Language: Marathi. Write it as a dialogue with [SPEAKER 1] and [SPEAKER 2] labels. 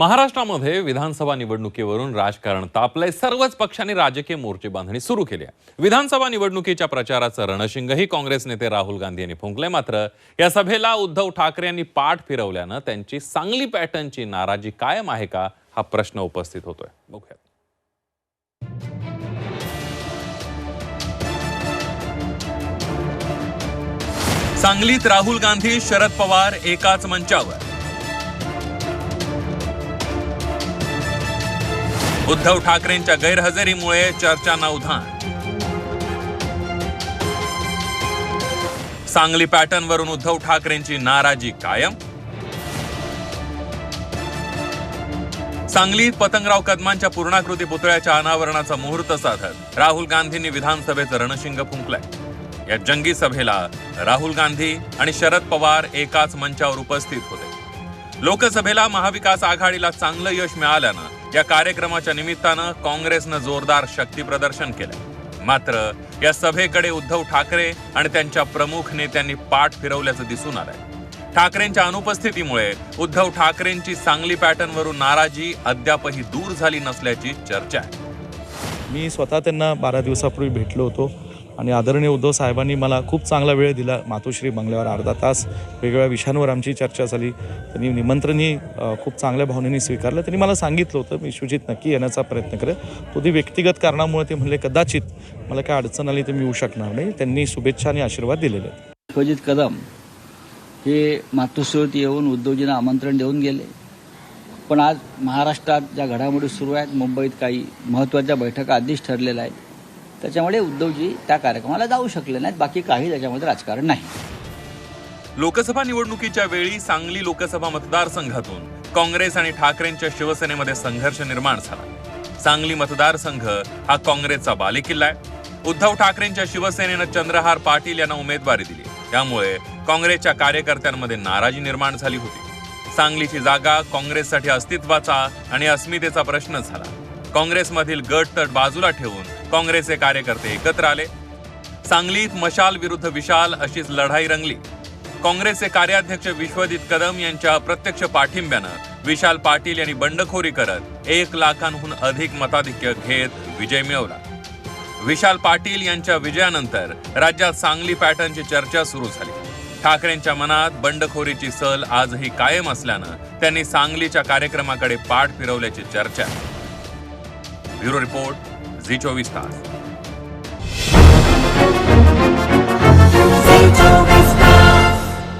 [SPEAKER 1] महाराष्ट्रामध्ये विधानसभा निवडणुकीवरून राजकारण तापलंय. सर्वच पक्षांनी राजकीय मोर्चे बांधणी सुरू केली आहे. विधानसभा निवडणुकीच्या प्रचाराचं रणशिंगही काँग्रेस नेते राहुल गांधी यांनी फुंकलंय. मात्र या सभेला उद्धव ठाकरे यांनी पाठ फिरवल्यानं त्यांची सांगली पॅटर्नची नाराजी कायम आहे का हा प्रश्न उपस्थित होतोय. बघूयात. सांगलीत राहुल गांधी शरद पवार एकाच मंचावर. उद्धव ठाकरेंच्या गैरहजेरीमुळे चर्चांना उधाण सांगली पॅटर्नवरून उद्धव ठाकरेंची नाराजी कायम. सांगलीत पतंगराव कदमांच्या पूर्णाकृती पुतळ्याच्या अनावरणाचा मुहूर्त साधत राहुल गांधींनी विधानसभेचं रणशिंग फुंकलंय. या जंगी सभेला राहुल गांधी आणि शरद पवार एकाच मंचावर उपस्थित होते. लोकसभेला महाविकास आघाडीला चांगलं यश मिळाल्यानं या कार्यक्रमाच्या निमित्तानं काँग्रेसनं जोरदार शक्ती प्रदर्शन केलं. मात्र या सभेकडे उद्धव ठाकरे आणि त्यांच्या प्रमुख नेत्यांनी पाठ फिरवल्याचं दिसून आलंय. ठाकरेंच्या अनुपस्थितीमुळे उद्धव ठाकरेंची सांगली पॅटर्नवरून नाराजी अद्यापही दूर झाली नसल्याची चर्चा आहे.
[SPEAKER 2] मी स्वतः त्यांना बारा दिवसापूर्वी भेटलो होतो. आणि आदरणीय उद्धव साहेबांनी मला खूप चांगला वेळ दिला मातोश्री बंगल्यावर अर्धा तास. वेगवेगळ्या विषयांवर आमची चर्चा झाली. त्यांनी निमंत्रणही खूप चांगल्या भावनेने स्वीकारलं. त्यांनी मला सांगितलं होतं मी शुजित नक्की येण्याचा प्रयत्न करेल. तो ती व्यक्तिगत कारणामुळे ते म्हणले कदाचित मला काय अडचण आली तर मी येऊ शकणार नाही. त्यांनी शुभेच्छा आणि आशीर्वाद दिलेले आहेत.
[SPEAKER 3] विश्वजित कदम हे मातोश्रीवरती येऊन उद्धवजींना आमंत्रण देऊन गेले. पण आज महाराष्ट्रात ज्या घडामोडी सुरू आहेत मुंबईत काही महत्त्वाच्या बैठका आधीच ठरलेल्या आहेत. त्याच्यामुळे उद्धवजी त्या कार्यक्रमाला जाऊ शकले नाहीत. बाकी काही त्याच्यामध्ये राजकारण नाही.
[SPEAKER 1] लोकसभा निवडणुकीच्या वेळी सांगली लोकसभा मतदारसंघातून काँग्रेस आणि ठाकरेंच्या शिवसेनेमध्ये संघर्ष निर्माण झाला. सांगली मतदारसंघ हा काँग्रेसचा बालेकिल्ला आहे. उद्धव ठाकरेंच्या शिवसेनेनं चंद्रहार पाटील यांना उमेदवारी दिली. त्यामुळे काँग्रेसच्या कार्यकर्त्यांमध्ये नाराजी निर्माण झाली होती. सांगलीची जागा काँग्रेससाठी अस्तित्वाचा आणि अस्मितेचा प्रश्न झाला. काँग्रेसमधील गट तट बाजूला ठेवून काँग्रेसचे कार्यकर्ते एकत्र आले. सांगलीत मशाल विरुद्ध विशाल अशीच लढाई रंगली. काँग्रेसचे कार्याध्यक्ष विश्वजित कदम यांच्या प्रत्यक्ष पाठिंब्यानं विशाल पाटील यांनी बंडखोरी करत एक लाखांहून अधिक मताधिक्य घेत विजय मिळवला. विशाल पाटील यांच्या विजयानंतर राज्यात सांगली पॅटर्नची चर्चा सुरू झाली. ठाकरेंच्या मनात बंडखोरीची सल आजही कायम असल्यानं त्यांनी सांगलीच्या कार्यक्रमाकडे पाठ फिरवल्याची चर्चा. ब्युरो रिपोर्ट झी चोवीस तास.